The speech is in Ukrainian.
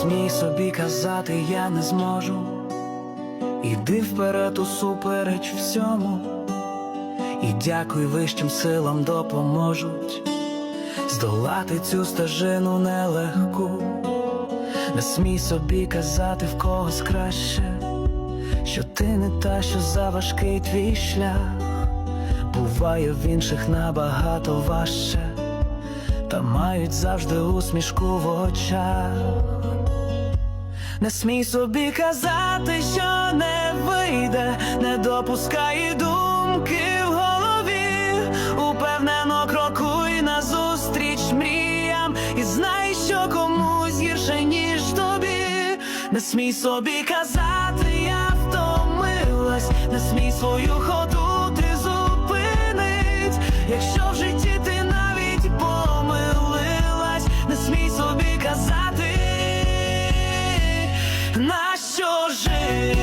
смій собі казати, я не зможу. Іди вперед усупереч всьому, і дякуй вищим силам допоможуть здолати цю стежину нелегку. Не смій собі казати в когось краще, що ти не та, що за важкий твій шлях. Буває в інших набагато важче, та мають завжди усмішку в очах. Не смій собі казати, що не вийде, не допускай думки в голові, упевнено крокуй назустріч мріям, і знай, що комусь гірше, ніж тобі. Не смій собі казати, я втомилась, не смій свою ходу на що жити?